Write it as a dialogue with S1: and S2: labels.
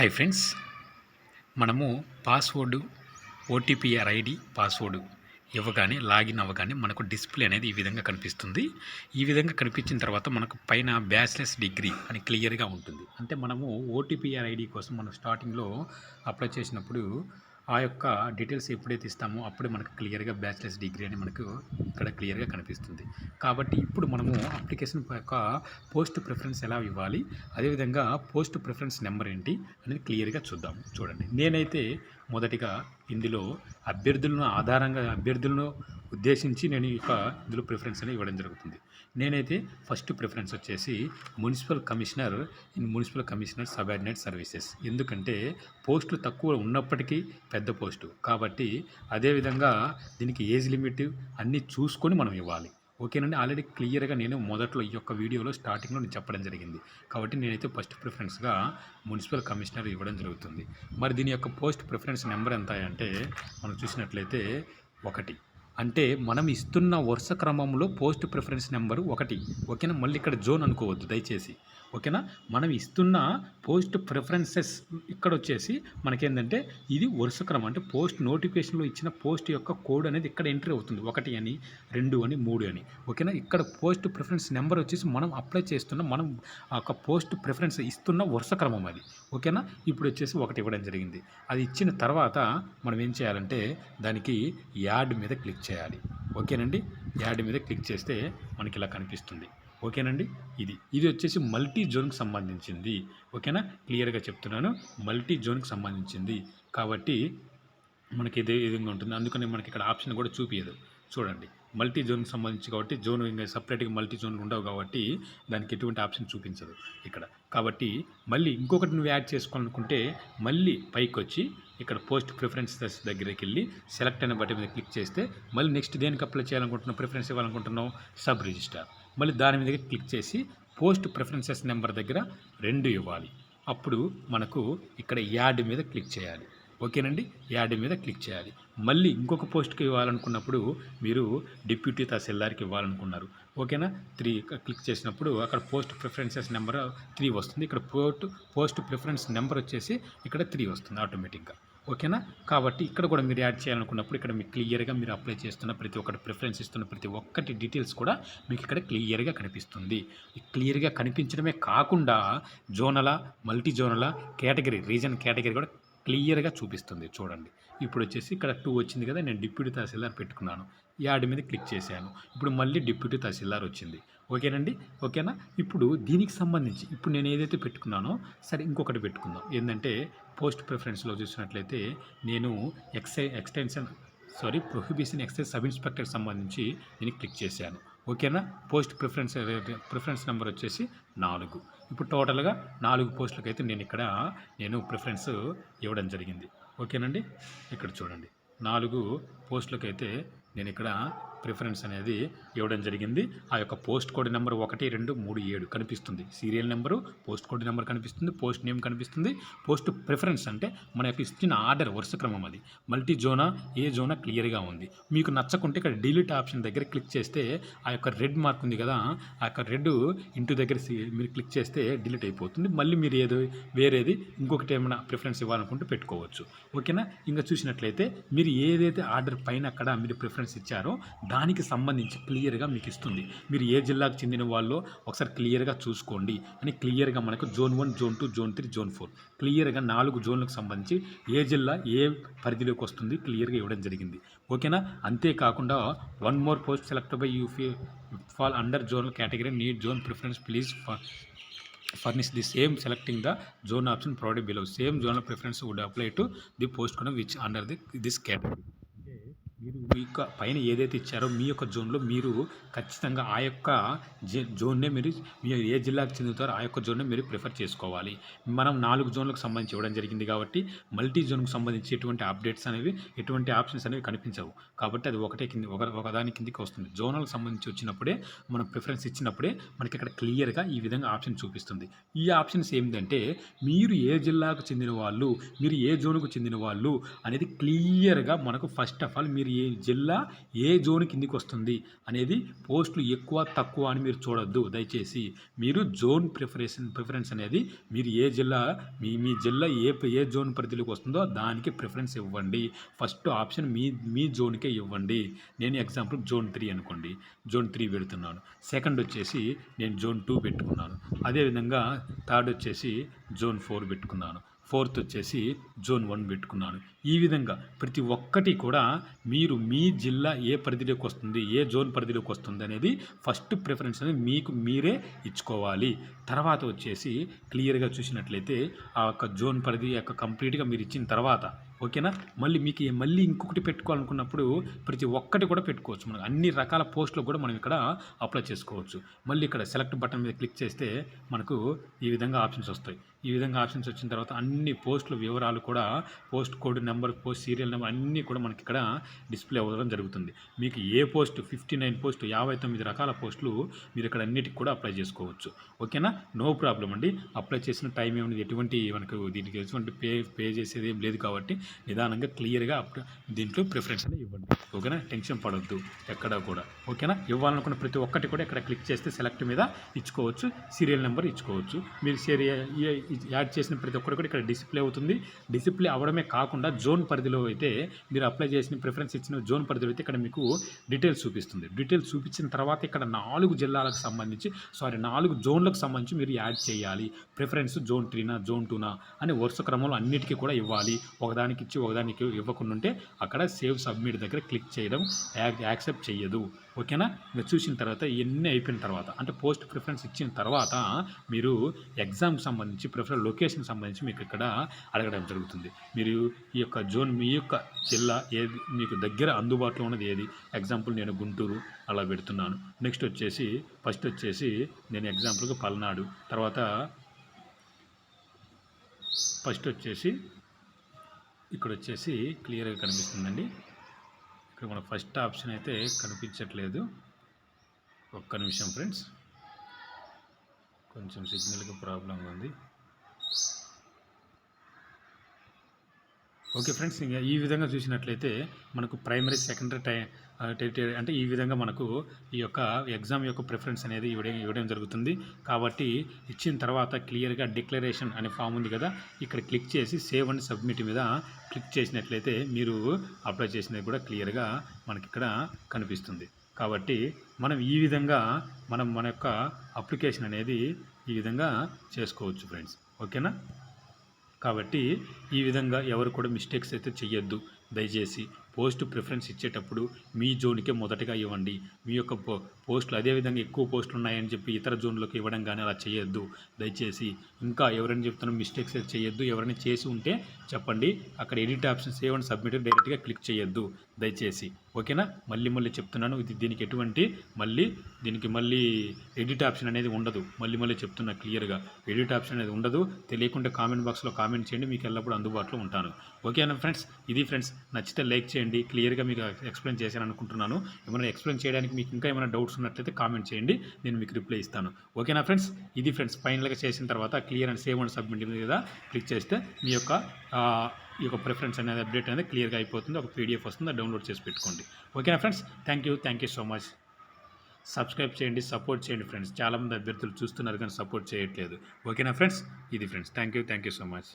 S1: Hi friends మనము password OTP or ID password ఇవ్వగానే login అవ్వగానే మనకు డిస్ప్లే అనేది ఈ విధంగా కనిపిస్తుంది. ఈ విధంగా కనిపించిన తర్వాత మనకు పైన బ్యాచిలర్స్ డిగ్రీ అని క్లియర్గా ఉంటుంది. అంటే మనము ఓటీపీఆర్ ఐడి కోసం మనం స్టార్టింగ్లో అప్లై చేసినప్పుడు ఆ యొక్క డీటెయిల్స్ ఎప్పుడైతే ఇస్తామో అప్పుడే మనకు క్లియర్గా బ్యాచిలర్స్ డిగ్రీ అని మనకు ఇక్కడ క్లియర్గా కనిపిస్తుంది. కాబట్టి ఇప్పుడు మనము అప్లికేషన్ యొక్క పోస్ట్ ప్రిఫరెన్స్ ఎలా ఇవ్వాలి అదేవిధంగా పోస్ట్ ప్రిఫరెన్స్ నెంబర్ ఏంటి అనేది క్లియర్గా చూద్దాం. చూడండి. నేనైతే మొదటిగా ఇందులో అభ్యర్థులను ఆధారంగా అభ్యర్థులను ఉద్దేశించి నేను ఈ యొక్క ఇందులో ప్రిఫరెన్స్ అనేది ఇవ్వడం జరుగుతుంది. నేనైతే ఫస్ట్ ప్రిఫరెన్స్ వచ్చేసి municipal commissioner in municipal commissioner subordinate services ఎందుకంటే పోస్టులు తక్కువ ఉన్నప్పటికీ పెద్ద పోస్టు కాబట్టి అదేవిధంగా దీనికి ఏజ్ లిమిట్ అన్నీ చూసుకొని మనం ఇవ్వాలి. ఓకేనండి ఆల్రెడీ క్లియర్గా నేను మొదట్లో ఈ యొక్క వీడియోలో స్టార్టింగ్లో నేను చెప్పడం జరిగింది. కాబట్టి నేనైతే ఫస్ట్ ప్రిఫరెన్స్గా మున్సిపల్ కమిషనర్ ఇవ్వడం జరుగుతుంది. మరి దీని యొక్క పోస్ట్ ప్రిఫరెన్స్ నెంబర్ ఎంత అంటే మనం చూసినట్లయితే ఒకటి. అంటే మనం ఇస్తున్న వరుస క్రమంలో పోస్ట్ ప్రిఫరెన్స్ నెంబరు ఒకటి. ఓకేనా? మళ్ళీ ఇక్కడ జోన్ అనుకోవద్దు దయచేసి. ఓకేనా? మనం ఇస్తున్న పోస్ట్ ప్రిఫరెన్సెస్ ఇక్కడ వచ్చేసి మనకేంటంటే ఇది వరుస క్రమం. అంటే పోస్ట్ నోటిఫికేషన్లో ఇచ్చిన పోస్ట్ యొక్క కోడ్ అనేది ఇక్కడ ఎంట్రీ అవుతుంది. ఒకటి అని రెండు అని మూడు అని. ఓకేనా? ఇక్కడ పోస్ట్ ప్రిఫరెన్స్ నెంబర్ వచ్చేసి మనం అప్లై చేస్తున్న మనం ఆ యొక్క పోస్ట్ ప్రిఫరెన్స్ ఇస్తున్న వరుస క్రమం అది. ఓకేనా? ఇప్పుడు వచ్చేసి ఒకటి ఇవ్వడం జరిగింది. అది ఇచ్చిన తర్వాత మనం ఏం చేయాలంటే దానికి యాడ్ మీద క్లిక్ చేయాలి. ఓకేనండి? యాడ్ మీద క్లిక్ చేస్తే మనకి ఇలా కనిపిస్తుంది. ఓకేనండి? ఇది. ఇది వచ్చేసి మల్టీ జోన్కి సంబంధించింది. ఓకేనా? క్లియర్గా చెప్తున్నాను. మల్టీ జోన్కి సంబంధించింది. కాబట్టి మనకి ఇదే విధంగా ఉంటుంది. అందుకని మనకి ఇక్కడ ఆప్షన్ కూడా చూపించదు చూడండి. మల్టీ జోన్కి సంబంధించి కాబట్టి జోన్ ఇంకా సపరేట్గా మల్టీ జోన్లు ఉండవు కాబట్టి దానికి ఎటువంటి ఆప్షన్ చూపించదు ఇక్కడ. కాబట్టి మళ్ళీ ఇంకొకటి నువ్వు యాడ్ చేసుకోవాలనుకుంటే మళ్ళీ పైకి వచ్చి ఇక్కడ పోస్ట్ ప్రిఫరెన్సెస్ దగ్గరికి వెళ్ళి సెలెక్ట్ అనే బటన్ మీద క్లిక్ చేస్తే మళ్ళీ నెక్స్ట్ దేనికి అప్లై చేయాలనుకుంటున్నావు? ప్రిఫరెన్స్ ఇవ్వాలనుకుంటున్నావు? Sub registrar. మళ్ళీ దాని మీద క్లిక్ చేసి పోస్ట్ ప్రిఫరెన్సెస్ నెంబర్ దగ్గర రెండు ఇవ్వాలి. అప్పుడు మనకు ఇక్కడ యాడ్ మీద క్లిక్ చేయాలి. ఓకేనండి? యాడ్ మీద క్లిక్ చేయాలి. మళ్ళీ ఇంకొక పోస్ట్కి ఇవ్వాలనుకున్నప్పుడు మీరు డిప్యూటీ తహసీల్దార్కి ఇవ్వాలనుకున్నారు. ఓకేనా? త్రీ క్లిక్ చేసినప్పుడు అక్కడ పోస్ట్ ప్రిఫరెన్సెస్ నెంబర్ త్రీ వస్తుంది. ఇక్కడ పోస్ట్ పోస్ట్ ప్రిఫరెన్స్ నెంబర్ వచ్చేసి ఇక్కడ త్రీ వస్తుంది ఆటోమేటిక్గా. ఓకేనా? కాబట్టి ఇక్కడ కూడా మీరు యాడ్ చేయాలనుకున్నప్పుడు ఇక్కడ మీకు క్లియర్గా మీరు అప్లై చేస్తున్న ప్రతి ఒక్కటి ప్రిఫరెన్స్ ఇస్తున్న ప్రతి ఒక్కటి డీటెయిల్స్ కూడా మీకు ఇక్కడ క్లియర్గా కనిపిస్తుంది. క్లియర్గా కనిపించడమే కాకుండా zonal multi zonal category region category కూడా క్లియర్గా చూపిస్తుంది. చూడండి. ఇప్పుడు వచ్చేసి ఇక్కడ టూ వచ్చింది కదా నేను డిప్యూటీ తహసీల్దార్ పెట్టుకున్నాను. యాడ్ మీద క్లిక్ చేశాను. ఇప్పుడు మళ్ళీ డిప్యూటీ తహసీల్దార్ వచ్చింది. ఓకేనండి? ఓకేనా? ఇప్పుడు దీనికి సంబంధించి ఇప్పుడు నేను ఏదైతే పెట్టుకున్నానో సరే ఇంకొకటి పెట్టుకుందాం. ఏంటంటే పోస్ట్ ప్రిఫరెన్స్లో చూసినట్లయితే నేను excise extension sorry prohibition excise sub ఇన్స్పెక్టర్కి సంబంధించి నేను క్లిక్ చేశాను. ఓకేనా? పోస్ట్ ప్రిఫరెన్స్ ప్రిఫరెన్స్ నెంబర్ వచ్చేసి నాలుగు. ఇప్పుడు టోటల్గా నాలుగు పోస్టులకు అయితే నేను ఇక్కడ నేను ప్రిఫరెన్స్ ఇవ్వడం జరిగింది. ఓకేనండి? ఇక్కడ చూడండి. నాలుగు పోస్టులకు అయితే నేను ఇక్కడ ప్రిఫరెన్స్ అనేది ఇవ్వడం జరిగింది. ఆ యొక్క పోస్ట్ కోడ్ నెంబర్ ఒకటి రెండు మూడు ఏడు కనిపిస్తుంది. Serial number post code number కనిపిస్తుంది పోస్ట్ నేమ్ కనిపిస్తుంది. పోస్ట్ ప్రిఫరెన్స్ అంటే మన యొక్క ఇచ్చిన ఆర్డర్ వరుస క్రమం అది. మల్టీ జోనా ఏ జోనా క్లియర్గా ఉంది. మీకు నచ్చకుంటే ఇక్కడ డిలీట్ ఆప్షన్ దగ్గర క్లిక్ చేస్తే ఆ యొక్క రెడ్ మార్క్ ఉంది కదా ఆ యొక్క రెడ్ ఇంటి దగ్గర మీరు క్లిక్ చేస్తే డిలీట్ అయిపోతుంది. మళ్ళీ మీరు ఏదో వేరేది ఇంకొకటి ఏమైనా ప్రిఫరెన్స్ ఇవ్వాలనుకుంటే పెట్టుకోవచ్చు. ఓకేనా? ఇంకా చూసినట్లయితే మీరు ఏదైతే ఆర్డర్ పైన అక్కడ మీరు ప్రిఫరెన్స్ ఇచ్చారో దానికి సంబంధించి క్లియర్గా మీకు ఇస్తుంది. మీరు ఏ జిల్లాకు చెందిన వాళ్ళు ఒకసారి క్లియర్గా చూసుకోండి. అని క్లియర్గా మనకు zone one zone two zone three zone four క్లియర్గా నాలుగు జోన్లకు సంబంధించి ఏ జిల్లా ఏ పరిధిలోకి వస్తుంది క్లియర్గా ఇవ్వడం జరిగింది. ఓకేనా? అంతేకాకుండా one more post select by you fall under zonal category need zone preference please furnish the same selecting the zone option provided below. Same zonal preference would apply to the post కూడా which under the this category. మీరు మీ యొక్క పైన ఏదైతే ఇచ్చారో మీ యొక్క జోన్లో మీరు ఖచ్చితంగా ఆ యొక్క జోన్నే మీరు మీరు ఏ జిల్లాకు చెందుతారో ఆ యొక్క జోన్నే మీరు ప్రిఫర్ చేసుకోవాలి. మనం నాలుగు జోన్లకు సంబంధించి ఇవ్వడం జరిగింది కాబట్టి మల్టీ జోన్కు సంబంధించి ఎటువంటి అప్డేట్స్ అనేవి ఎటువంటి ఆప్షన్స్ అనేవి కనిపించవు. కాబట్టి అది ఒకటే కింది ఒక ఒకదాని కిందికి వస్తుంది. జోనల్కి సంబంధించి వచ్చినప్పుడే మనం ప్రిఫరెన్స్ ఇచ్చినప్పుడే మనకి ఇక్కడ క్లియర్గా ఈ విధంగా ఆప్షన్ చూపిస్తుంది. ఈ ఆప్షన్స్ ఏంటంటే మీరు ఏ జిల్లాకు చెందిన వాళ్ళు మీరు ఏ జోన్కు చెందిన వాళ్ళు అనేది క్లియర్గా మనకు ఫస్ట్ ఆఫ్ ఆల్ మీరు ఏ జిల్లా ఏ జోన్ కిందికి వస్తుంది అనేది పోస్టులు ఎక్కువ తక్కువ అని మీరు చూడొద్దు. దయచేసి మీరు జోన్ ప్రిఫరెన్స్ ప్రిఫరెన్స్ అనేది మీరు ఏ జిల్లా మీ మీ జిల్లా ఏ ఏ జోన్ పరిధిలోకి వస్తుందో దానికి ప్రిఫరెన్స్ ఇవ్వండి. ఫస్ట్ ఆప్షన్ మీ మీ జోన్కే ఇవ్వండి. నేను ఎగ్జాంపుల్ జోన్ త్రీ అనుకోండి. జోన్ త్రీ పెడుతున్నాను. సెకండ్ వచ్చేసి నేను జోన్ టూ పెట్టుకున్నాను. అదేవిధంగా థర్డ్ వచ్చేసి జోన్ ఫోర్ పెట్టుకున్నాను. ఫోర్త్ వచ్చేసి జోన్ వన్ పెట్టుకున్నాను. ఈ విధంగా ప్రతి ఒక్కటి కూడా మీరు మీ జిల్లా ఏ పరిధిలోకి వస్తుంది ఏ జోన్ పరిధిలోకి వస్తుంది అనేది ఫస్ట్ ప్రిఫరెన్స్ అనేది మీకు మీరే ఇచ్చుకోవాలి. తర్వాత వచ్చేసి క్లియర్గా చూసినట్లయితే ఆ యొక్క జోన్ పరిధి యొక్క కంప్లీట్గా మీరు ఇచ్చిన తర్వాత ఓకేనా? మళ్ళీ మీకు మళ్ళీ ఇంకొకటి పెట్టుకోవాలనుకున్నప్పుడు ప్రతి ఒక్కటి కూడా పెట్టుకోవచ్చు. మనం అన్ని రకాల పోస్టులు కూడా మనం ఇక్కడ అప్లై చేసుకోవచ్చు. మళ్ళీ ఇక్కడ సెలెక్ట్ బటన్ మీద క్లిక్ చేస్తే మనకు ఈ విధంగా ఆప్షన్స్ వస్తాయి. ఈ విధంగా ఆప్షన్స్ వచ్చిన తర్వాత అన్ని పోస్టుల వివరాలు కూడా post code number post serial number అన్నీ కూడా మనకి ఇక్కడ డిస్ప్లే అవ్వడం జరుగుతుంది. మీకు ఏ పోస్ట్ ఫిఫ్టీ నైన్ పోస్ట్ యాభై తొమ్మిది రకాల పోస్టులు మీరు ఇక్కడ అన్నిటికి కూడా అప్లై చేసుకోవచ్చు. ఓకేనా? నో ప్రాబ్లం అండి. అప్లై చేసిన టైం ఏమైనా ఎటువంటి మనకు దీనికి ఎటువంటి పే పే చేసేది ఏం లేదు కాబట్టి నిదానంగా క్లియర్గా దీంట్లో ప్రిఫరెన్స్ అనేది ఇవ్వండి. ఓకేనా? టెన్షన్ పడద్దు ఎక్కడ కూడా. ఓకేనా? ఇవ్వాలనుకున్న ప్రతి ఒక్కటి కూడా ఇక్కడ క్లిక్ చేస్తే సెలెక్ట్ మీద ఇచ్చుకోవచ్చు సీరియల్ నెంబర్ ఇచ్చుకోవచ్చు. మీరు సీరియల్ యాడ్ చేసిన ప్రతి ఒక్కరు కూడా ఇక్కడ డిస్ప్లే అవుతుంది. డిస్ప్లే అవడమే కాకుండా జోన్ పరిధిలో అయితే మీరు అప్లై చేసిన ప్రిఫరెన్స్ ఇచ్చిన జోన్ పరిధిలో అయితే ఇక్కడ మీకు డీటెయిల్స్ చూపిస్తుంది. డీటెయిల్స్ చూపించిన తర్వాత ఇక్కడ నాలుగు జిల్లాలకు సంబంధించి సారీ నాలుగు జోన్లకు సంబంధించి మీరు యాడ్ చేయాలి. ప్రిఫరెన్స్ జోన్ త్రీనా జోన్ టూనా అని వరుస క్రమంలో అన్నిటికీ కూడా ఇవ్వాలి. ఒకదానికి ఇచ్చి ఒకదానికి ఇవ్వకుండా ఉంటే అక్కడ సేవ్ సబ్మిట్ దగ్గర క్లిక్ చేయడం యాక్- యాక్సెప్ట్ చేయదు. ఓకేనా? ఇంకా చూసిన తర్వాత ఇవన్నీ అయిపోయిన తర్వాత అంటే పోస్ట్ ప్రిఫరెన్స్ ఇచ్చిన తర్వాత మీరు ఎగ్జామ్కి సంబంధించి ప్రిఫర్ లొకేషన్ సంబంధించి మీకు ఇక్కడ అడగడం జరుగుతుంది. మీరు ఈ యొక్క జోన్ మీ యొక్క జిల్లా ఏది మీకు దగ్గర అందుబాటులో ఉన్నది ఏది? ఎగ్జాంపుల్ నేను గుంటూరు అలా పెడుతున్నాను. నెక్స్ట్ వచ్చేసి ఫస్ట్ వచ్చేసి నేను ఎగ్జాంపుల్గా పల్నాడు. తర్వాత ఫస్ట్ వచ్చేసి ఇక్కడ వచ్చేసి క్లియర్గా కనిపిస్తుందండి. ఇక్కడ మన ఫస్ట్ ఆప్షన్ అయితే కనిపించట్లేదు. ఒక్క నిమిషం ఫ్రెండ్స్. కొంచెం సిగ్నల్కి ప్రాబ్లం ఉంది. ఓకే ఫ్రెండ్స్ ఇంకా ఈ విధంగా చూసినట్లయితే మనకు ప్రైమరీ సెకండరీ టై టెరిటరీ అంటే ఈ విధంగా మనకు ఈ యొక్క ఎగ్జామ్ యొక్క ప్రిఫరెన్స్ అనేది ఇవ్వడం ఇవ్వడం జరుగుతుంది. కాబట్టి ఇచ్చిన తర్వాత క్లియర్గా డిక్లరేషన్ అనే ఫామ్ ఉంది కదా ఇక్కడ క్లిక్ చేసి సేవ్ అండ్ సబ్మిట్ మీద క్లిక్ చేసినట్లయితే మీరు అప్లై చేసినది కూడా క్లియర్గా మనకి ఇక్కడ కనిపిస్తుంది. కాబట్టి మనం ఈ విధంగా మనం మన యొక్క అప్లికేషన్ అనేది ఈ విధంగా చేసుకోవచ్చు ఫ్రెండ్స్. ఓకేనా? కాబట్టి ఈ విధంగా ఎవరు కూడా మిస్టేక్స్ అయితే చెయ్యొద్దు. దయచేసి పోస్ట్ ప్రిఫరెన్స్ ఇచ్చేటప్పుడు మీ జోన్కే మొదటగా ఇవ్వండి. మీ యొక్క పో పోస్టులు అదేవిధంగా ఎక్కువ పోస్టులు ఉన్నాయని చెప్పి ఇతర జోన్లోకి ఇవ్వడం కానీ అలా చేయొద్దు. దయచేసి ఇంకా ఎవరైనా చెప్తున్న మిస్టేక్స్ చేయొద్దు. ఎవరైనా చేసి ఉంటే చెప్పండి. అక్కడ edit option save and submit డైరెక్ట్గా క్లిక్ చేయొద్దు. దయచేసి. ఓకేనా? మళ్ళీ మళ్ళీ చెప్తున్నాను. ఇది దీనికి ఎటువంటి మళ్ళీ దీనికి మళ్ళీ ఎడిట్ ఆప్షన్ అనేది ఉండదు. మళ్ళీ మళ్ళీ చెప్తున్నా క్లియర్గా. ఎడిట్ ఆప్షన్ అనేది ఉండదు. తెలియకుండా కామెంట్ బాక్స్లో కామెంట్ చేయండి. మీకు ఎల్లప్పుడూ అందుబాటులో ఉంటాను. ఓకేనా ఫ్రెండ్స్? ఇది ఫ్రెండ్స్. నచ్చితే లైక్ చేయండి. క్లియర్గా మీకు ఎక్స్ప్లెయిన్ చేశాను అనుకుంటున్నాను ఏమైనా ఎక్స్ప్లెయిన్ చేయడానికి మీకు ఇంకా ఏమైనా డౌట్స్ ఉన్నట్లయితే కామెంట్ చేయండి నేను మీకు రిప్లై ఇస్తాను. ఓకేనా ఫ్రెండ్స్? ఇది ఫ్రెండ్స్ ఫైనల్గా చేసిన తర్వాత clear and save and submit మీద క్లిక్ చేస్తే మీ యొక్క ఈ యొక్క ప్రిఫరెన్స్ అనేది అప్డేట్ అనేది క్లియర్గా అయిపోతుంది. ఒక పీడిఎఫ్ వస్తుంది డౌన్లోడ్ చేసి పెట్టుకోండి. ఓకేనా friends? Thank you thank you so much. Subscribe చేయండి సపోర్ట్ చేయండి ఫ్రెండ్స్. చాలామంది అభ్యర్థులు చూస్తున్నారు కానీ సపోర్ట్ చేయట్లేదు. ఓకేనా ఫ్రెండ్స్? ఇది friends. Thank you thank you so much.